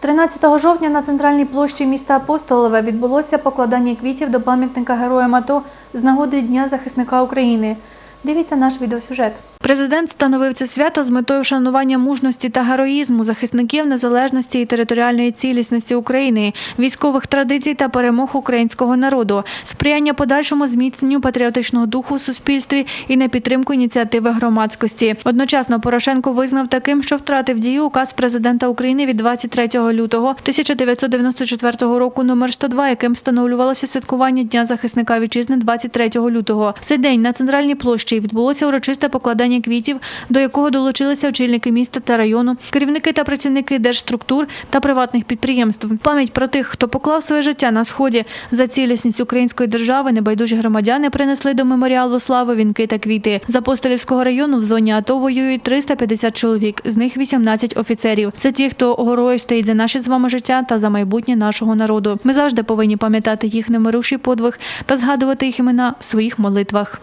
13 жовтня на центральній площі міста Апостолове відбулося покладання квітів до пам'ятника героям АТО з нагоди Дня захисника України. Дивіться наш відеосюжет. Президент встановив це свято з метою вшанування мужності та героїзму захисників незалежності і територіальної цілісності України, військових традицій та перемог українського народу, сприяння подальшому зміцненню патріотичного духу в суспільстві і на підтримку ініціативи громадськості. Одночасно Порошенко визнав таким, що втратив дію указ президента України від 23 лютого 1994 року номер 102, яким встановлювалося святкування Дня захисника вітчизни 23 лютого. Цей день на центральній площі відбулося урочисте покладання квітів, до якого долучилися очільники міста та району, керівники та працівники держструктур та приватних підприємств. Пам'ять про тих, хто поклав своє життя на сході за цілісність української держави, небайдужі громадяни принесли до меморіалу слави вінки та квіти. З Апостолівського району в зоні АТО воюють 350 чоловік, з них 18 офіцерів. Це ті, хто горою стоїть за наше з вами життя та за майбутнє нашого народу. Ми завжди повинні пам'ятати їх немирущий подвиг та згадувати їх імена в своїх молитвах.